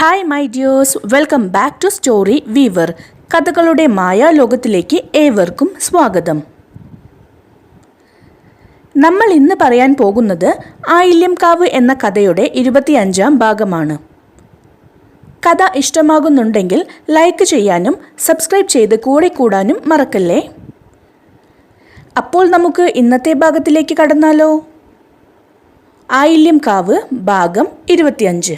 Hi my dears welcome back to story weaver കഥകളുടെ മായാലോകത്തിലേക്ക് ഏവർക്കും സ്വാഗതം. നമ്മൾ ഇന്ന് പറയാൻ പോകുന്നത് ആയില്യംകാവ് എന്ന കഥയുടെ ഇരുപത്തിയഞ്ചാം ഭാഗമാണ്. കഥ ഇഷ്ടമാകുന്നുണ്ടെങ്കിൽ ലൈക്ക് ചെയ്യാനും സബ്സ്ക്രൈബ് ചെയ്ത് കൂടെ കൂടാനും മറക്കല്ലേ? അപ്പോൾ നമുക്ക് ഇന്നത്തെ ഭാഗത്തിലേക്ക് കടന്നാലോ? ആയില്യംകാവ് ഭാഗം ഇരുപത്തിയഞ്ച്.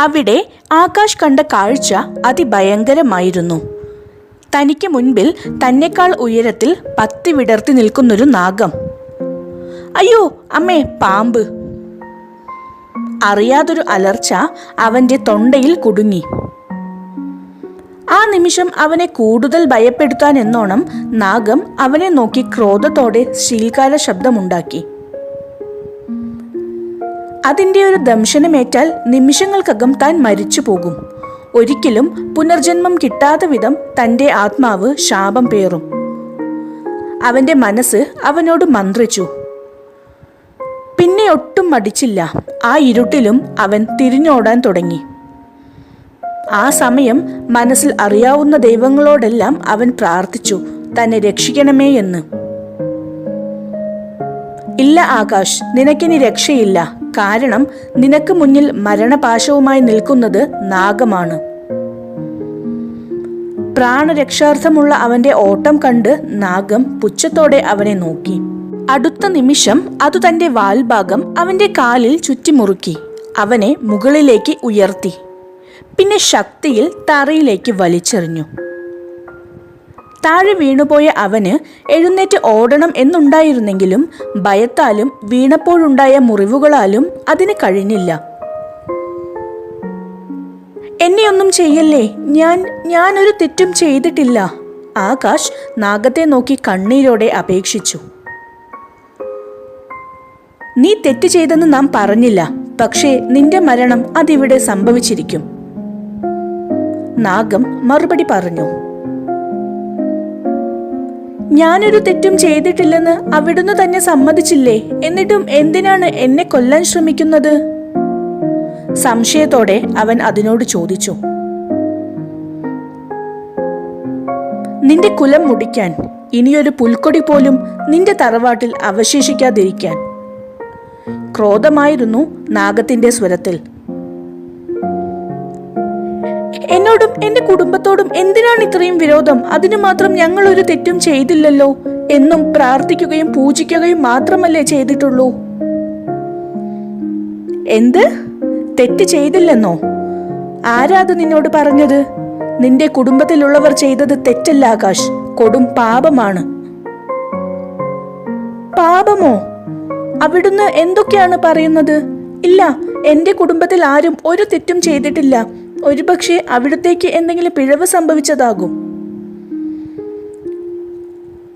അവിടെ ആകാശ് കണ്ട കാഴ്ച അതിഭയങ്കരമായിരുന്നു. തനിക്ക് മുൻപിൽ തന്നെക്കാൾ ഉയരത്തിൽ പത്തി വിടർത്തി നിൽക്കുന്നൊരു നാഗം. അയ്യോ അമ്മേ പാമ്പ്. അറിയാതൊരു അലർച്ച അവന്റെ തൊണ്ടയിൽ കുടുങ്ങി. ആ നിമിഷം അവനെ കൂടുതൽ ഭയപ്പെടുത്താൻ എന്നോണം നാഗം അവനെ നോക്കി ക്രോധത്തോടെ ശീൽക്കാല ശബ്ദമുണ്ടാക്കി. അതിന്റെ ഒരു ദംശനമേറ്റാൽ നിമിഷങ്ങൾക്കകം താൻ മരിച്ചു പോകും. ഒരിക്കലും പുനർജന്മം കിട്ടാത്ത വിധം തന്റെ ആത്മാവ് ശാപം പേറും. അവന്റെ മനസ്സ് അവനോട് മന്ത്രിച്ചു. പിന്നെ ഒട്ടും മടിച്ചില്ല. ആ ഇരുട്ടിലും അവൻ തിരിഞ്ഞോടാൻ തുടങ്ങി. ആ സമയം മനസ്സിൽ അറിയാവുന്ന ദൈവങ്ങളോടെല്ലാം അവൻ പ്രാർത്ഥിച്ചു തന്നെ രക്ഷിക്കണമേ എന്ന്. ഇല്ല ആകാശ് നിനക്കിനി രക്ഷയില്ല. കാരണം നിനക്ക് മുന്നിൽ മരണപാശവുമായി നിൽക്കുന്നത് നാഗമാണ്. പ്രാണരക്ഷാർത്ഥമുള്ള അവന്റെ ഓട്ടം കണ്ട് നാഗം പുച്ഛത്തോടെ അവനെ നോക്കി. അടുത്ത നിമിഷം അത് തന്റെ വാൽഭാഗം അവന്റെ കാലിൽ ചുറ്റിമുറുക്കി അവനെ മുകളിലേക്ക് ഉയർത്തി. പിന്നെ ശക്തിയിൽ തറയിലേക്ക് വലിച്ചെറിഞ്ഞു. താഴെ വീണുപോയ അവന് എഴുന്നേറ്റ് ഓടണം എന്നുണ്ടായിരുന്നെങ്കിലും ഭയത്താലും വീണപ്പോഴുണ്ടായ മുറിവുകളാലും അതിന് കഴിഞ്ഞില്ല. എന്നെയൊന്നും ചെയ്യല്ലേ? ഞാൻ ഞാനൊരു തെറ്റും ചെയ്തിട്ടില്ല ആകാശ് നാഗത്തെ നോക്കി കണ്ണീരോടെ അപേക്ഷിച്ചു. നീ തെറ്റ് ചെയ്തെന്ന് നാം പറഞ്ഞില്ല പക്ഷേ നിന്റെ മരണം അതിവിടെ സംഭവിച്ചിരിക്കും നാഗം മറുപടി പറഞ്ഞു. ഞാനൊരു തെറ്റും ചെയ്തിട്ടില്ലെന്ന് അവിടുന്ന് തന്നെ സമ്മതിച്ചില്ലേ? എന്നിട്ടും എന്തിനാണ് എന്നെ കൊല്ലാൻ ശ്രമിക്കുന്നത്? സംശയത്തോടെ അവൻ അതിനോട് ചോദിച്ചു. നിന്റെ കുലം മുടിക്കാൻ ഇനിയൊരു പുൽക്കൊടി പോലും നിന്റെ തറവാട്ടിൽ അവശേഷിക്കാതിരിക്കാൻ. ക്രോധമായിരുന്നു നാഗത്തിന്റെ സ്വരത്തിൽ. എന്നോടും എന്റെ കുടുംബത്തോടും എന്തിനാണ് ഇത്രയും വിരോധം? അതിനു മാത്രം ഞങ്ങൾ ഒരു തെറ്റും ചെയ്തില്ലല്ലോ എന്നും പ്രാർത്ഥിക്കുകയും പൂജിക്കുകയും മാത്രമല്ലേ ചെയ്തിട്ടുള്ളൂ. എന്ത്? തെറ്റ് ചെയ്തില്ലെന്നോ? ആരാത് നിന്നോട് പറഞ്ഞത്? നിന്റെ കുടുംബത്തിലുള്ളവർ ചെയ്തത് തെറ്റല്ല ആകാശ്. കൊടും പാപമാണ്. പാപമോ? അവിടുന്ന് എന്തൊക്കെയാണ് പറയുന്നത്? ഇല്ല എന്റെ കുടുംബത്തിൽ ആരും ഒരു തെറ്റും ചെയ്തിട്ടില്ല. ഒരുപക്ഷെ അവിടത്തേക്ക് എന്തെങ്കിലും പിഴവ് സംഭവിച്ചതാകും.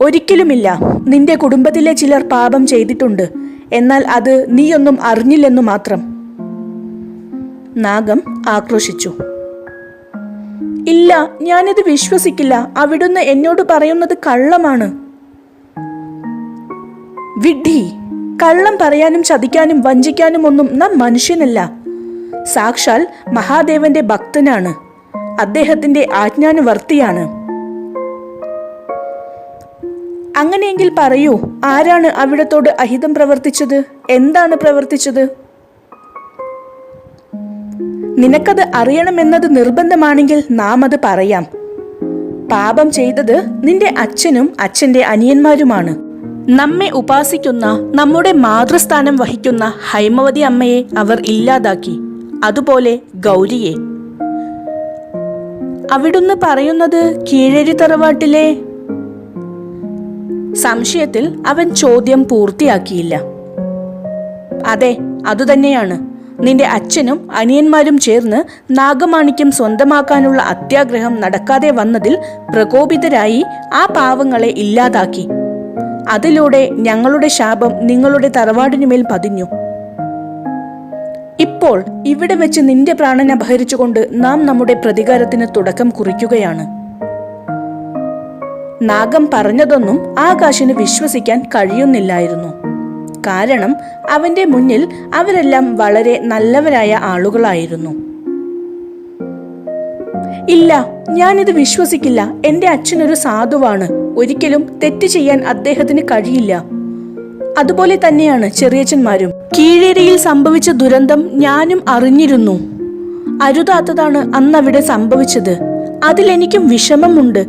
ഒരിക്കലുമില്ല. നിന്റെ കുടുംബത്തിലെ ചിലർ പാപം ചെയ്തിട്ടുണ്ട്. എന്നാൽ അത് നീയൊന്നും അറിഞ്ഞില്ലെന്നു മാത്രം. നാഗം ആക്രോശിച്ചു. ഇല്ല ഞാനിത് വിശ്വസിക്കില്ല. അവിടുന്ന് എന്നോട് പറയുന്നത് കള്ളമാണ്. വിഡ്ഢി കള്ളം പറയാനും ചതിക്കാനും വഞ്ചിക്കാനും ഒന്നും നാം മനുഷ്യനല്ല. സാക്ഷാൽ മഹാദേവന്റെ ഭക്തനാണ്. അദ്ദേഹത്തിന്റെ ആജ്ഞാനുവർത്തിയാണ്. അങ്ങനെയെങ്കിൽ പറയൂ ആരാണ് അവിടത്തോട് അഹിതം പ്രവർത്തിച്ചത്? എന്താണ് പ്രവർത്തിച്ചത്? നിനക്കത് അറിയണമെന്നത് നിർബന്ധമാണെങ്കിൽ നാം അത് പറയാം. പാപം ചെയ്തത് നിന്റെ അച്ഛനും അച്ഛന്റെ അനിയന്മാരുമാണ്. നമ്മെ ഉപാസിക്കുന്ന നമ്മുടെ മാതൃസ്ഥാനം വഹിക്കുന്ന ഹൈമവതി അമ്മയെ അവർ ഇല്ലാതാക്കി. അതുപോലെ ഗൗരിയെ. അവിടുന്ന് പറയുന്നത് കീഴരി തറവാട്ടിലെ? സംശയത്തിൽ അവൻ ചോദ്യം പൂർത്തിയാക്കിയില്ല. അതെ അതുതന്നെയാണ്. നിന്റെ അച്ഛനും അനിയന്മാരും ചേർന്ന് നാഗമാണിക്യം സ്വന്തമാക്കാനുള്ള അത്യാഗ്രഹം നടക്കാതെ വന്നതിൽ പ്രകോപിതരായി ആ പാവങ്ങളെ ഇല്ലാതാക്കി. അതിലൂടെ ഞങ്ങളുടെ ശാപം നിങ്ങളുടെ തറവാടിനുമേൽ പതിഞ്ഞു. ഇപ്പോൾ ഇവിടെ വെച്ച് നിന്റെ പ്രാണൻ അപഹരിച്ചുകൊണ്ട് നാം നമ്മുടെ പ്രതികാരത്തിന് തുടക്കം കുറിക്കുകയാണ്. നാഗം പറഞ്ഞതൊന്നും ആകാശിന് വിശ്വസിക്കാൻ കഴിയുന്നില്ലായിരുന്നു. കാരണം അവന്റെ മുന്നിൽ അവരെല്ലാം വളരെ നല്ലവരായ ആളുകളായിരുന്നു. ഇല്ല ഞാനിത് വിശ്വസിക്കില്ല. എന്റെ അച്ഛനൊരു സാധുവാണ്. ഒരിക്കലും തെറ്റ് ചെയ്യാൻ അദ്ദേഹത്തിന് കഴിയില്ല. അതുപോലെ തന്നെയാണ് ചെറിയച്ഛന്മാരും. കീഴേരിയിൽ സംഭവിച്ച ദുരന്തം ഞാനും അറിഞ്ഞിരുന്നു. അരുതാത്തതാണ് അന്ന് അവിടെ സംഭവിച്ചത് അതിലെനിക്കും വിഷമമുണ്ട്.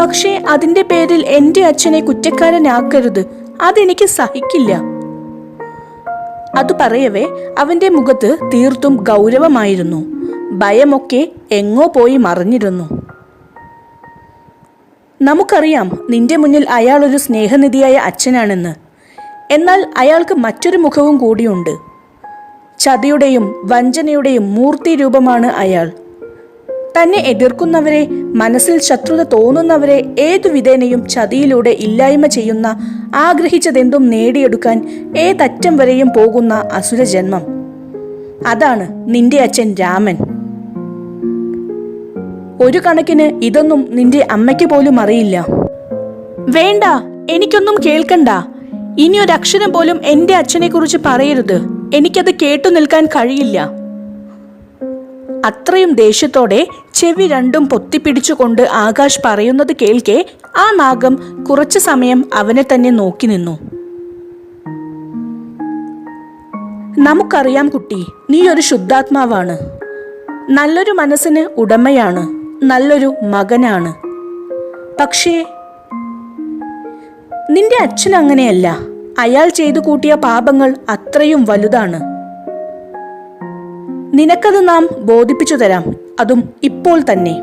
പക്ഷേ അതിന്റെ പേരിൽ എന്റെ അച്ഛനെ കുറ്റക്കാരനാക്കരുത്. അതെനിക്ക് സഹിക്കില്ല. അത് പറയവേ അവന്റെ മുഖത്ത് തീർത്തും ഗൗരവമായിരുന്നു. ഭയമൊക്കെ എങ്ങോ പോയി മറിഞ്ഞിരുന്നു. നമുക്കറിയാം നിന്റെ മുന്നിൽ അയാൾ ഒരു സ്നേഹനിധിയായ അച്ഛനാണെന്ന്. എന്നാൽ അയാൾക്ക് മറ്റൊരു മുഖവും കൂടിയുണ്ട്. ചതിയുടെയും വഞ്ചനയുടെയും മൂർത്തി രൂപമാണ് അയാൾ. തന്നെ എതിർക്കുന്നവരെ മനസ്സിൽ ശത്രുത തോന്നുന്നവരെ ഏതു വിധേനയും ചതിയിലൂടെ ഇല്ലായ്മ ചെയ്യുന്ന ആഗ്രഹിച്ചതെന്തും നേടിയെടുക്കാൻ ഏതറ്റം വരെയും പോകുന്ന അസുരജന്മം അതാണ് നിന്റെ അച്ഛൻ രാമൻ. ഒരു കണക്കിന് ഇതൊന്നും നിന്റെ അമ്മയ്ക്ക് പോലും അറിയില്ല. വേണ്ട എനിക്കൊന്നും കേൾക്കണ്ട. ഇനി ഒരു അക്ഷരം പോലും എന്റെ അച്ഛനെ കുറിച്ച് പറയരുത്. എനിക്കത് കേട്ടു നിൽക്കാൻ കഴിയില്ല. അത്രയും ദേഷ്യത്തോടെ ചെവി രണ്ടും പൊത്തിപ്പിടിച്ചുകൊണ്ട് ആകാശ് പറയുന്നത് കേൾക്കെ ആ നാഗം കുറച്ചു സമയം അവനെ തന്നെ നോക്കി നിന്നു. നമുക്കറിയാം കുട്ടി നീ ഒരു ശുദ്ധാത്മാവാണ്. നല്ലൊരു മനസ്സിന് ഉടമയാണ് നല്ലൊരു മകനാണ്. പക്ഷേ നിന്റെ അച്ഛൻ അങ്ങനെയല്ല. അയാൾ ചെയ്തു കൂട്ടിയ പാപങ്ങൾ അത്രയും വലുതാണ്. നിനക്കത് നാം ബോധിപ്പിച്ചു തരാം. അതും ഇപ്പോൾ തന്നെ.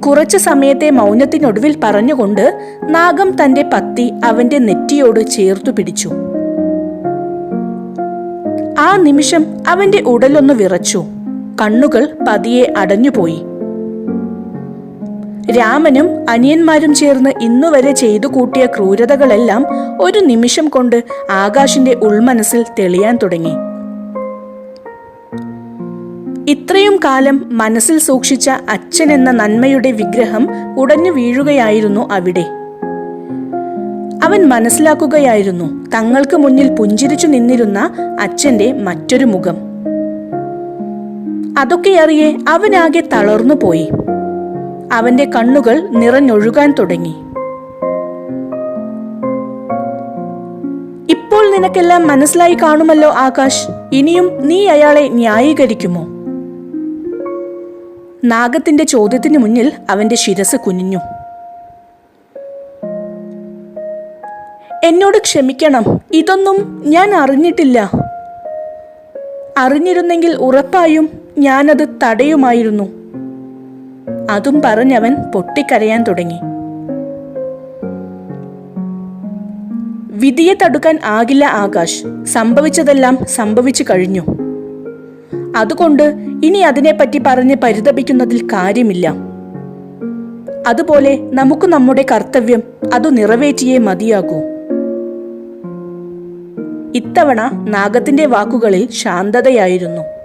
കുറച്ചു സമയത്തെ മൗനത്തിനൊടുവിൽ പറഞ്ഞുകൊണ്ട് നാഗം തന്റെ പത്തി അവന്റെ നെറ്റിയോട് ചേർത്തു പിടിച്ചു. ആ നിമിഷം അവന്റെ ഉടലൊന്ന് വിറച്ചു. കണ്ണുകൾ പതിയെ അടഞ്ഞുപോയി. രാമനും അനിയന്മാരും ചേർന്ന് ഇന്നുവരെ ചെയ്തു കൂട്ടിയ ക്രൂരതകളെല്ലാം ഒരു നിമിഷം കൊണ്ട് ആകാശിന്റെ ഉൾമനസ്സിൽ തെളിയാൻ തുടങ്ങി. ഇത്രയും കാലം മനസ്സിൽ സൂക്ഷിച്ച അച്ഛൻ എന്ന നന്മയുടെ വിഗ്രഹം ഉടഞ്ഞു വീഴുകയായിരുന്നു അവിടെ. അവൻ മനസ്സിലാക്കുകയായിരുന്നു തങ്ങൾക്ക് മുന്നിൽ പുഞ്ചിരിച്ചു നിന്നിരുന്ന അച്ഛന്റെ മറ്റൊരു മുഖം. അതൊക്കെ അറിയെ അവനാകെ തളർന്നു പോയി അവന്റെ കണ്ണുകൾ നിറഞ്ഞൊഴുകാൻ തുടങ്ങി. ഇപ്പോൾ നിനക്കെല്ലാം മനസ്സിലായി കാണുമല്ലോ ആകാശ്. ഇനിയും നീ അയാളെ ന്യായീകരിക്കുമോ? നാഗത്തിന്റെ ചോദ്യത്തിന് മുന്നിൽ അവന്റെ ശിരസ് കുനിഞ്ഞു. എന്നോട് ക്ഷമിക്കണം. ഇതൊന്നും ഞാൻ അറിഞ്ഞിട്ടില്ല. അറിഞ്ഞിരുന്നെങ്കിൽ ഉറപ്പായും ഞാനത് തടയുമായിരുന്നു. അതും പറഞ്ഞവൻ പൊട്ടിക്കരയാൻ തുടങ്ങി. വിധിയെ തടുക്കാൻ ആകില്ല ആകാശ്. സംഭവിച്ചതെല്ലാം സംഭവിച്ചു കഴിഞ്ഞു. അതുകൊണ്ട് ഇനി അതിനെപ്പറ്റി പറഞ്ഞ് പരിതപിക്കുന്നതിൽ കാര്യമില്ല. അതുപോലെ നമുക്ക് നമ്മുടെ കർത്തവ്യം അത് നിറവേറ്റിയേ മതിയാകൂ. ഇത്തവണ നാഗത്തിന്റെ വാക്കുകളിൽ ശാന്തതയായിരുന്നു.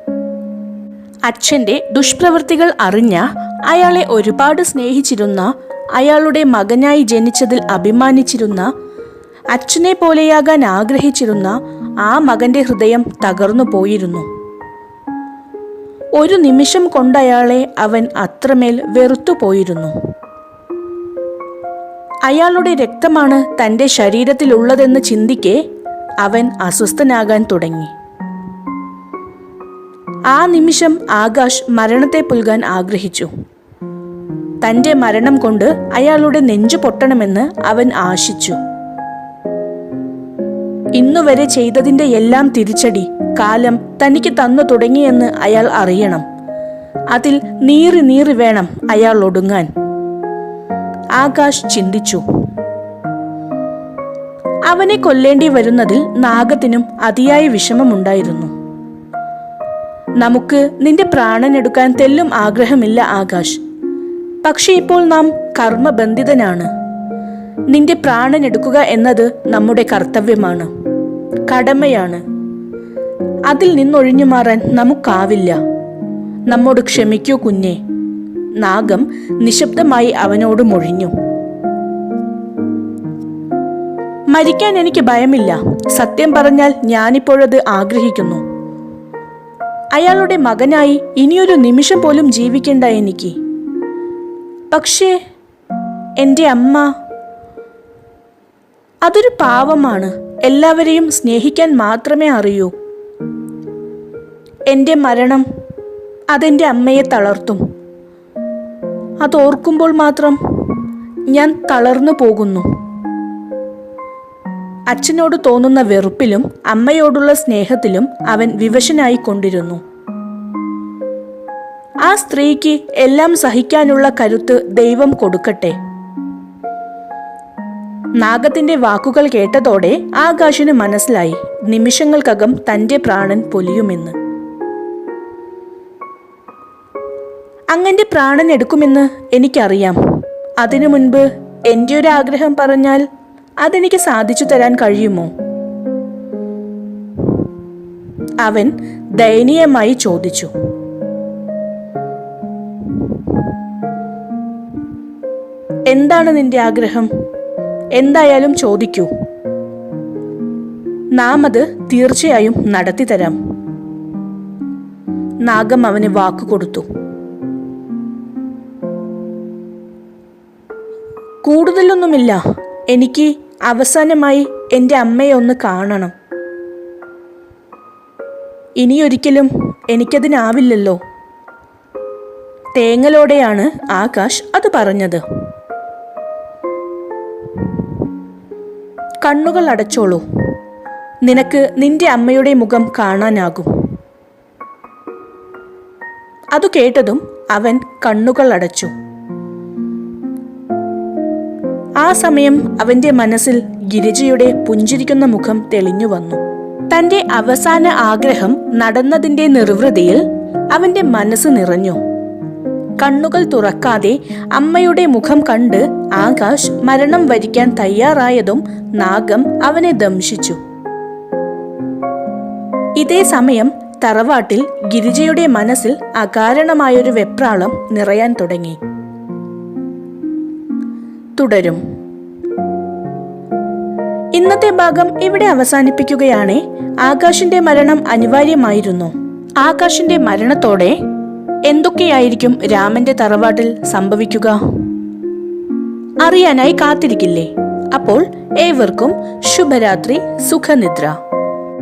അച്ഛന്റെ ദുഷ്പ്രവൃത്തികൾ അറിഞ്ഞ അയാളെ ഒരുപാട് സ്നേഹിച്ചിരുന്ന അയാളുടെ മകനായി ജനിച്ചതിൽ അഭിമാനിച്ചിരുന്ന അച്ഛനെ പോലെയാകാൻ ആഗ്രഹിച്ചിരുന്ന ആ മകന്റെ ഹൃദയം തകർന്നു പോയിരുന്നു. ഒരു നിമിഷം കൊണ്ടയാളെ അവൻ അത്രമേൽ വെറുത്തുപോയിരുന്നു അയാളുടെ രക്തമാണ് തന്റെ ശരീരത്തിലുള്ളതെന്ന് ചിന്തിക്കെ അവൻ അസ്വസ്ഥനാകാൻ തുടങ്ങി. ആ നിമിഷം ആകാശ് മരണത്തെ പുൽകാൻ ആഗ്രഹിച്ചു. തന്റെ മരണം കൊണ്ട് അയാളുടെ നെഞ്ചു പൊട്ടണമെന്ന് അവൻ ആശിച്ചു. ഇന്നുവരെ ചെയ്തതിന്റെ എല്ലാം തിരിച്ചടി കാലം തനിക്ക് തന്നു തുടങ്ങിയെന്ന് അയാൾ അറിയണം. അതിൽ നീറി നീറി വേണം അയാൾ ഒടുങ്ങാൻ. ആകാശ് ചിന്തിച്ചു. അവനെ കൊല്ലേണ്ടി വരുന്നതിൽ നാഗത്തിനും അതിയായ വിഷമമുണ്ടായിരുന്നു. നമുക്ക് നിന്റെ പ്രാണനെടുക്കാൻ തെല്ലും ആഗ്രഹമില്ല ആകാശ്. പക്ഷേ ഇപ്പോൾ നാം കർമ്മബന്ധിതനാണ്. നിന്റെ പ്രാണനെടുക്കുക എന്നത് നമ്മുടെ കർത്തവ്യമാണ് കടമയാണ്. അതിൽ നിന്നൊഴിഞ്ഞു മാറാൻ നമുക്കാവില്ല. നമ്മോട് ക്ഷമിക്കൂ കുഞ്ഞെ. നാഗം നിശബ്ദമായി അവനോട് മൊഴിഞ്ഞു. മരിക്കാൻ എനിക്ക് ഭയമില്ല. സത്യം പറഞ്ഞാൽ ഞാനിപ്പോഴത് ആഗ്രഹിക്കുന്നു. അയാളുടെ മകനായി ഇനിയൊരു നിമിഷം പോലും ജീവിക്കണ്ട എനിക്ക്. പക്ഷേ എന്റെ അമ്മ അതൊരു പാവമാണ്. എല്ലാവരെയും സ്നേഹിക്കാൻ മാത്രമേ അറിയൂ. എന്റെ മരണം അതെന്റെ അമ്മയെ തളർത്തും. അതോർക്കുമ്പോൾ മാത്രം ഞാൻ തളർന്നു പോകുന്നു. അച്ഛനോട് തോന്നുന്ന വെറുപ്പിലും അമ്മയോടുള്ള സ്നേഹത്തിലും അവൻ വിവശനായി കൊണ്ടിരുന്നു. ആ സ്ത്രീക്ക് എല്ലാം സഹിക്കാനുള്ള കരുത്ത് ദൈവം കൊടുക്കട്ടെ. നാഗത്തിന്റെ വാക്കുകൾ കേട്ടതോടെ ആകാശിന് മനസ്സിലായി നിമിഷങ്ങൾക്കകം തന്റെ പ്രാണൻ പൊലിയുമെന്ന്. അങ്ങന്റെ പ്രാണൻ എടുക്കുമെന്ന് എനിക്കറിയാം. അതിനു മുൻപ് എന്റെ ഒരു ആഗ്രഹം പറഞ്ഞാൽ അതെനിക്ക് സാധിച്ചു തരാൻ കഴിയുമോ? അവൻ ദയനീയമായി ചോദിച്ചു. എന്താണ് നിന്റെ ആഗ്രഹം? എന്തായാലും ചോദിക്കൂ. നാം അത് തീർച്ചയായും നടത്തി തരാം. നാഗം അവന് വാക്കു കൊടുത്തു. കൂടുതലൊന്നുമില്ല. എനിക്ക് അവസാനമായി എന്റെ അമ്മയെ ഒന്ന് കാണണം. ഇനിയൊരിക്കലും എനിക്കതിനാവില്ലല്ലോ. തേങ്ങലോടെയാണ് ആകാശ് അത് പറഞ്ഞത്. കണ്ണുകൾ അടച്ചോളൂ. നിനക്ക് നിന്റെ അമ്മയുടെ മുഖം കാണാനാകും. അതു കേട്ടതും അവൻ കണ്ണുകൾ അടച്ചു. ആ സമയം അവന്റെ മനസ്സിൽ ഗിരിജയുടെ പുഞ്ചിരിക്കുന്ന മുഖം തെളിഞ്ഞു വന്നു. തന്റെ അവസാന ആഗ്രഹം നടന്നതിന്റെ നിർവൃതിയിൽ അവന്റെ മനസ്സ് നിറഞ്ഞു. കണ്ണുകൾ തുറക്കാതെ അമ്മയുടെ മുഖം കണ്ട് ആകാശ് മരണം വരിക്കാൻ തയ്യാറായതും നാഗം അവനെ ദംശിച്ചു. ഇതേ സമയം തറവാട്ടിൽ ഗിരിജയുടെ മനസ്സിൽ അകാരണമായൊരു വെപ്രാളം നിറയാൻ തുടങ്ങി. തുടരും. ഇന്നത്തെ ഭാഗം ഇവിടെ അവസാനിപ്പിക്കുകയാണ്. ആകാശിന്റെ മരണം അനിവാര്യമായിരുന്നു. ആകാശിന്റെ മരണത്തോടെ എന്തൊക്കെയായിരിക്കും രാമന്റെ തറവാട്ടിൽ സംഭവിക്കുക? അറിയാനായി കാത്തിരിക്കില്ലേ? അപ്പോൾ ഏവർക്കും ശുഭരാത്രി സുഖനിദ്ര.